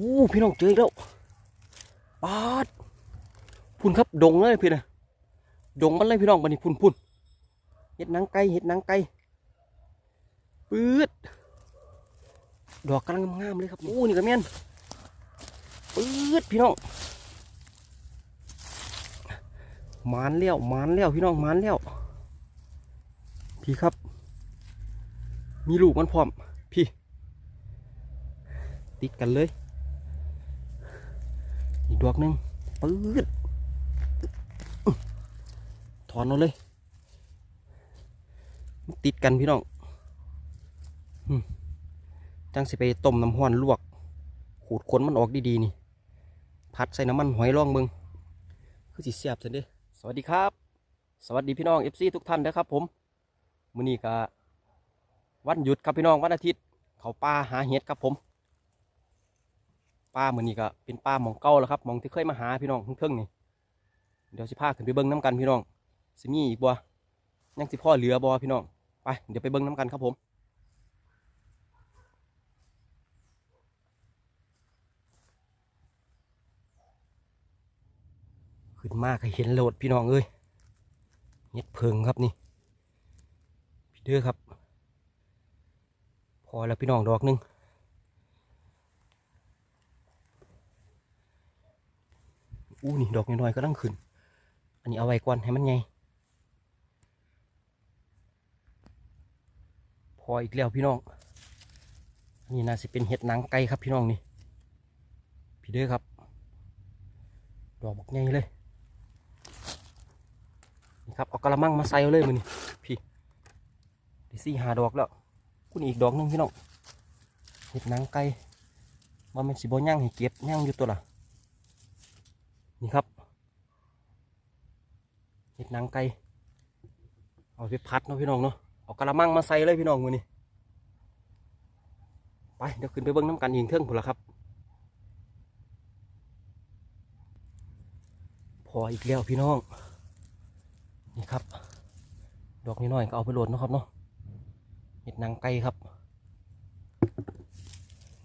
อู้พี่น้องเจออีกแล้วปาดพุ่นครับดงเลยพี่นะดงมันเลยพี่น้องบันนี้พุ่นพุ่นเห็ดนังไก่เห็ดนังไก่ปื๊ดดอกกำลังงามเลยครับอู้นี่กระเมียนปื๊ดพี่น้องมานแล้วมานแล้วพี่น้องมานแล้วพี่ครับ มีลูกมันพร้อมพี่ ติดกันเลย อีกดอกหนึ่งปื๊ดถอนเอาเลย ติดกันพี่น้องจังสิไปต้มน้ำห้อนลวก ขูดขนมันออกดีๆนี่ผัดใส่น้ำมันหอยล่องเบิงคือสิเสียบซะเด้สวัสดีครับ สวัสดีพี่น้อง FC ทุกท่านนะครับผมมื้อนี้ก็วันหยุดครับพี่น้องวันอาทิตย์ เขาป่าหาเห็ดครับผม ป่ามือนี้ก็เป็นป่ามองเก่าแล้วครับมองที่เคยมาหาพี่น้องเพิ่งๆนี่เดี๋ยวสิพาขึ้นไปเบิ่งน้ำกันพี่น้องสิมีอีกบ่ยังสิพ่อเหลือบ่พี่น้องไปเดี๋ยวไปเบิ่งน้ำกันครับผมขึ้นมากเห็นโหลดพี่น้องเอ้ยเห็ดเพิงครับนี่พี่เด้อครับ พอแล้วพี่น้องดอกหนึง อู้นี่ดอกน้อยๆก็ตั้งขึ้น อันนี้เอาไว้ก่อนให้มันใหญ่พออีกแล้วพี่น้อง อันนี้น่าจะเป็นเห็ดหนังไก่ครับพี่น้องนี่ พี่เด้อครับ ดอกบักใหญ่เลย นี่ครับเอากระมังมาใส่เลยมือนี่พี่ด้สี่หาดอกแล้วคุณอีกดอกนึงพี่น้องเห็ดหนังไก่ว่ามันสิบ่ย่างให้เก็บย่างอยู่ตัวละ นี่ครับเห็ดนังไก่เอาไปพัดเนาะพี่น้องเนาะเอากระมังมาใส่เลยพี่น้องมือนี่ไปเดี๋ยวขึ้นไปเบิ้งน้ำกันอีกเทิงพุ่นละครับ พออีกแล้วพี่น้อง นี่ครับ ดอกน้อยก็เอาไปโหลดนะครับเนาะเห็ดนางไก่ครับ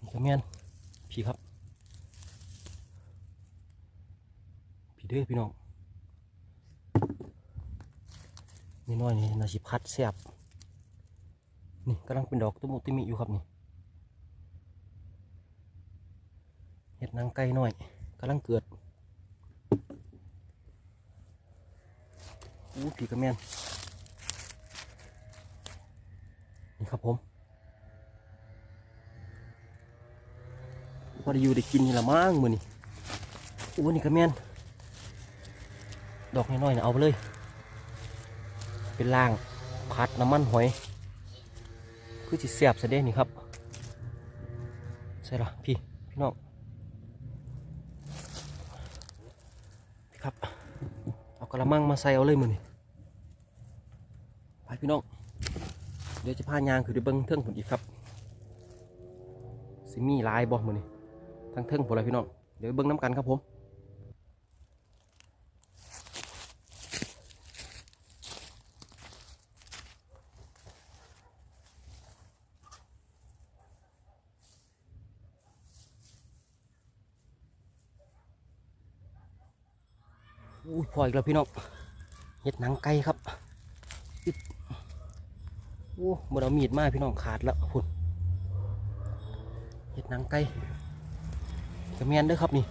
นี่ก็แม่นพี่ครับ พี่เด้อพี่น้องนี่น้อยนี่นาชิพัดแซบนี่กำลังเป็นดอกตุมุติมิอยู่ครับนี่เห็ดนางไก่น้อยกำลังเกิดอู้พี่ก็แมนนี่ครับผมพอได้อยู่ได้กินนี่ละมั้งมือนี่อู้นี่ก็แมน ดอกน้อยๆนะเอาไปเลย เป็นล่างผัดน้ำมันหอย คือจิเสียบซะเด้นี่ครับใช่ละพี่ พี่น้องพี่ครับ เอากระมังมาใส่เอาเลยมือนี่ไปพี่น้อง เดี๋ยวจะพายางคือได้เบิ้งเทิงผลอีกครับสิมีลายบ่มือนี่ทั้งเทิงผลอะไรพี่น้อง เดี๋ยวเบิ้งน้ำกันครับผม อุ้ยพออีกแล้วพี่น้องเห็ดหนังไก่ครับโอ้บนเอามีดมาพี่น้องขาดแล้วพุ่นเห็ดหนังไก่กระเมียนด้อครับนี่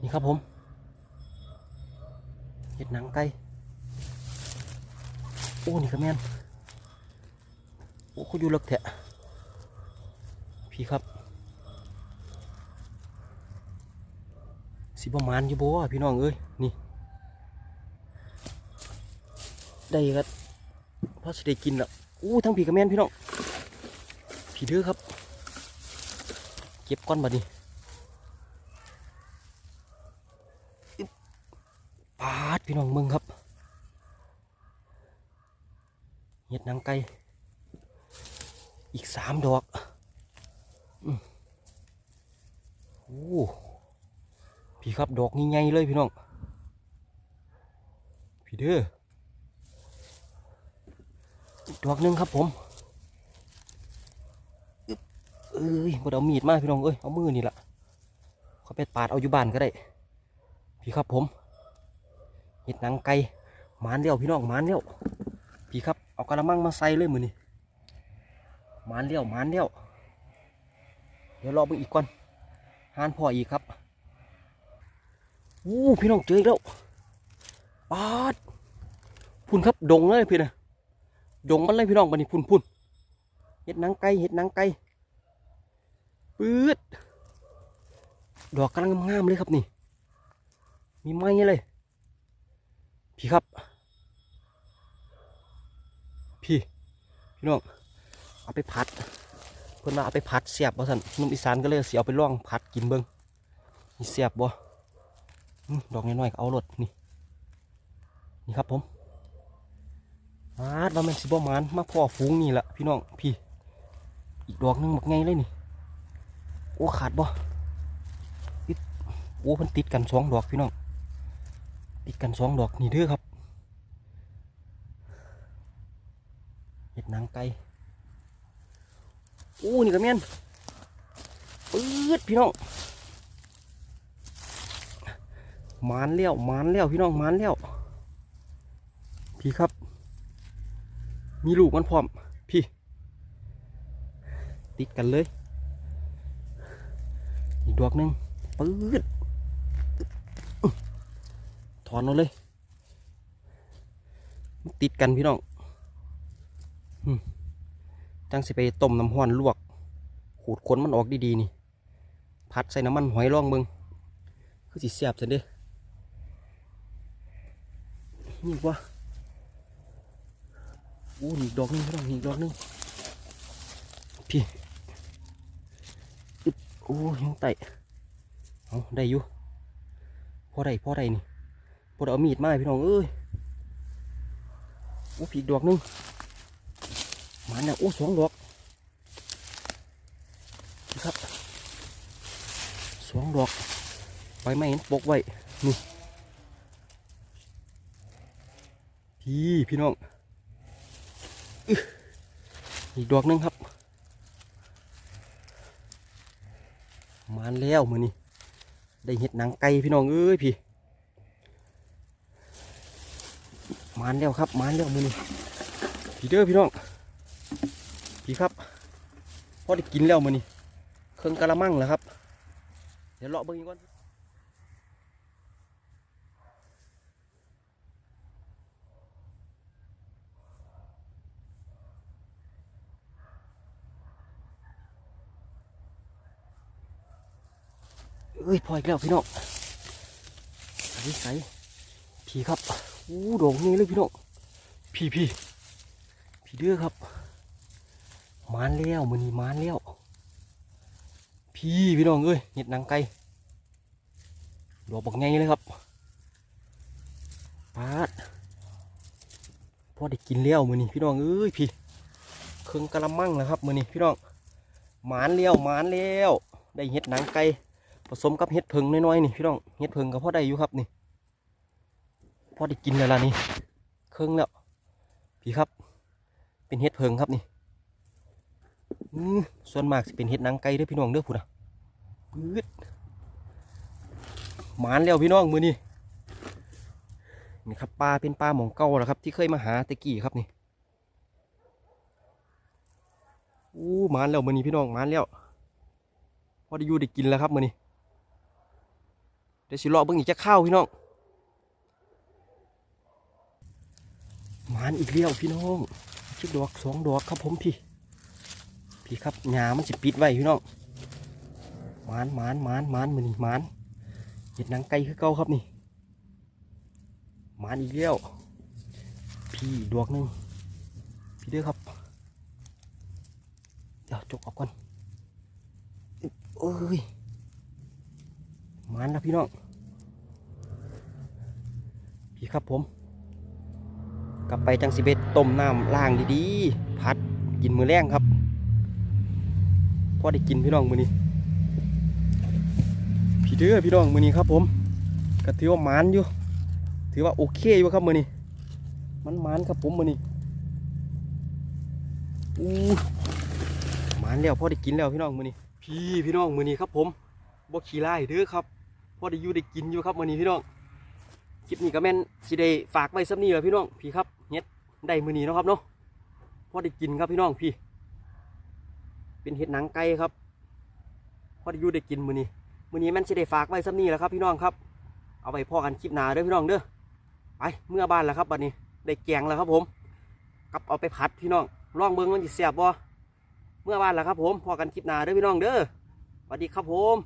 นี่ครับผมเห็ดหนังไก่โอ้นี่กระเมียนโอ้เขาอยู่เลิกแทะพี่ครับ สิบประมาณอยู่บ่ะพี่น้องเอ้ยนี่ ได้ครับพอสิได้กินละอู้ทั้งผีกระแมนพี่น้องผีเด้อครับ เก็บก้อนบัดนี้ปาดพี่น้องมึงครับเห็ดนังไก่อีกสามดอกอืมโอ้ พี่ครับดอกนี้ใหญ่เลยพี่น้อง พี่เด้อดอกหนึ่งครับผมเอ้ยบ่ได้เอามีดมาพี่น้องเอ้ยเอามือนี่ละเขาไปปาดเอาอยู่บ้านก็ได้ พี่ครับผมเห็ดหนังไก่หมานเลี้ยวพี่น้องหมานเลี้ยวพี่ครับเอากระมังมาใส่เลยมือนี่หมานเลี้ยวหมานเลี้ยวเดี๋ยวรอเบิ่งอีกก่อนหานพ่ออีกครับ อู้พี่น้องเจออีกแล้วปาดพุ่นครับดงเลยพี่นะดงมันเลยพี่น้องบันนี้พุ่นพุ่นเห็ดนังไก่เห็ดนังไก่ปื๊ดดอกกำลังงามเลยครับนี่ มีไม้เลย พี่ครับ พี่ พี่น้องเอาไปผัดเพื่อนมาเอาไปผัดเสียบบ่สันนุ่มอีสานก็เลยเสียเอาไปล่องผัดกินเบิ้งมีเสียบบ่อื้อ ดอกน้อยๆก็เอารถนี่ นี่ครับผมมาดว่ามันสิบ่มานมาพ่อฟูงนี่แหละพี่น้องพี่ อีกดอกหนึงบักไงเลยนี่ โอ้ขาดบ่อิ๊ดโอ้มันติดกันสองดอกพี่น้อง ติดกันสองดอกนี่เด้อครับเห็ดนังไก่โอ้นี่ก็แม่นปื๊ดพี่น้อง มานแล้วมานแล้วพี่น้องมานแล้วพี่ครับ มีลูกมันพร้อม พี่ ติดกันเลย อีกดอกหนึ่งปื๊ดถอนเอาเลย ติดกันพี่น้องจังสิไปต้มน้ำห้อนลวก ขูดขนมันออกดีๆนี่ พัดใส่น้ำมันหอยล่องเบิงคือสิเสียบสันเด้ นี่วะโอ้นี่อีกดอกหนึงพี่น้องนี่อีกดอกหนึงพี่อึ๊บโอ้ยยังไต่เอาได้อยู่พอได้พอได้นี่พอเอามีดมาพี่น้องเอ้ยโอ้ผีดอกหนึงหมาเนี่ยโอ้สองดอกครับสองดอกใบไม้เห็นปกไว้นี่ พี่พี่น้องอีกดอกนึงครับมานแล้วมือนี่ได้เห็ดหนังไก่พี่น้องเอ้ยพี่มานแล้วครับมานแล้วมือนี่พี่เด้อพี่น้องพี่ครับพอได้กินแล้วมือนี่เครื่องกะละมังแล้วครับ เดี๋ยวเลาะเบิ่งอีกก่อน เอ้ยพออีกแล้วพี่น้องใส่ใส่พี่ครับอู้ดอกนี้เลยพี่น้องพี่พี่พี่เด้อครับมานแล้วมือนี้มานแล้วพี่พี่น้องเอ้ยเห็ดหนังไก่ดอกบักไงเลยครับปาดพอได้กินแล้วมือนี้พี่น้องเอ้ยพี่เครื่องกะละมังนะครับมือนี้พี่น้องมานแล้วมานแล้วได้เห็ดหนังไก่ ผสมกับเห็ดเพิงน้อยๆนี่พี่น้องเห็ดเพิงก็พอได้อยู่ครับนี่พอได้กินแล้วล่ะนี่เครื่องแล้วพี่ครับ เป็นเห็ดเพิงครับนี่ส่วนมากสิเป็นเห็ดนังไก่เด้อพี่น้องเด้อพูดนะปื๊ดหมานแล้วพี่น้องมือนี่นี่ครับปลาเป็นปลาหมองเก่าแล้วครับ ที่เคยมาหาตะกี้ครับนี่อู้หมานแล้วมือนี้พี่น้องหมานแล้วพอได้อยู่ได้กินแล้วครับมือนี้ เดี๋ยวสิเลาะเบิ่งอีกจะข้าวพี่น้องมานอีกแล้วพี่น้องชิดดอกสองดอกครับผมพี่ พี่ครับหญ้ามันสิปิดไว้พี่น้องมานมานมานมานมือนี่มานเห็ดนังไก่คือเก่าครับนี่มานอีกแล้วพี่ดอกหนึ่งพี่เด้อครับเดี๋ยวจกออกก่อนเอ้ย มานแล้วพี่น้องพี่ครับผม กลับไปจังสิเบ็ดต้มน้ำล้างดีๆ พัดกินมือแรงครับพอได้กินพี่น้องมือนี้พี่เด้อพี่น้องมือนี้ครับผมก็ถือว่ามานอยู่ ถือว่าโอเคอยู่ครับมือนี้มันมานครับผมมือนี้อู้มานแล้วพ่อได้กินแล้วพี่น้องมือนี้พี่พี่น้องมือนี้ครับผมบ่ขี้ไล่เด้อครับ พอได้อยู่ได้กินอยู่ครับมื้อนี้พี่น้องคลิปนี้ก็แม่นสิได้ฝากไว้ซ้ำนี้แหละพี่น้องพี่ครับเฮ็ดได้มือนี้นะครับเนาะพอได้กินครับพี่น้องพี่ เป็นเห็ดหนังไก่ครับพอได้อยู่ได้กินมือนี้มือนี้แม่นสิได้ฝากไว้ซ้ำนี้แหละครับ พี่น้องครับ เอาไปพ่อกันคลิปหน้าเด้อพี่น้องเด้อไปเมื่อบ้านแล้วครับบัดนี้ได้แกงแล้วครับผมกับเอาไปผัดพี่น้องลองเบิ่งมันสิแซ่บบ่เมื่อบ้านแล้วครับผมพ่อกันคลิปหน้าเด้อพี่น้องเด้อสวัสดีครับผม